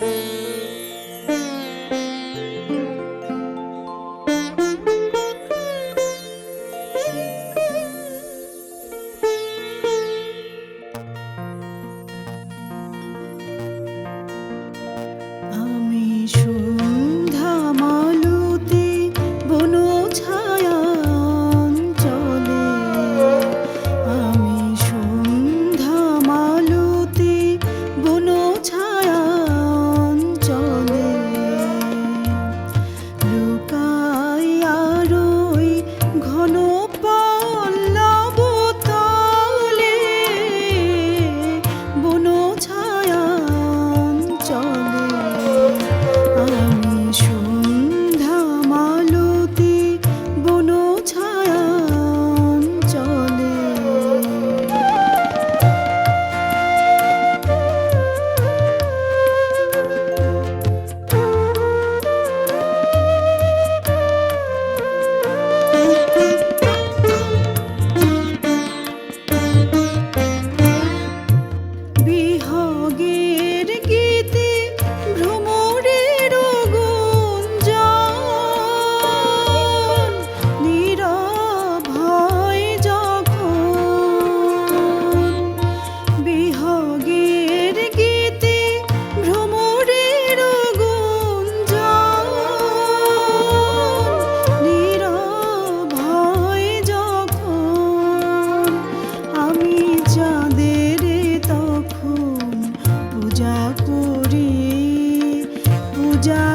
Música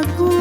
aku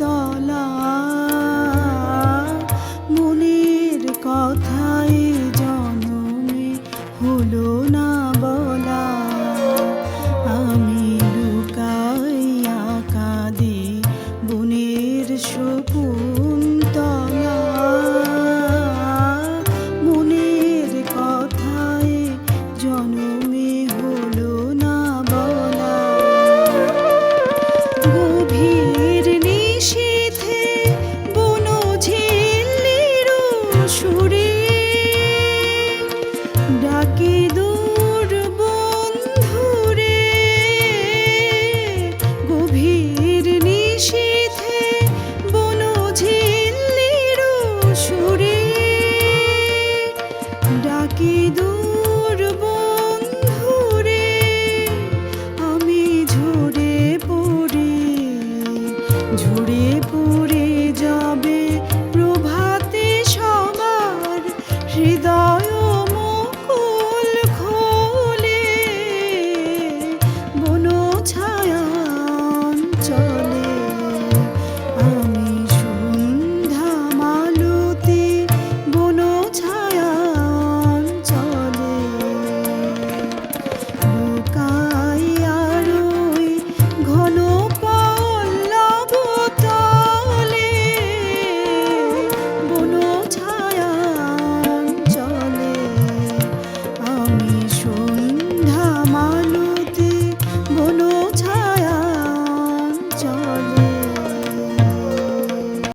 তলা মনের কথায় জনমে হলো না বলা। আমি লুকাইয়া কাঁদি বনের শকুন্তলা।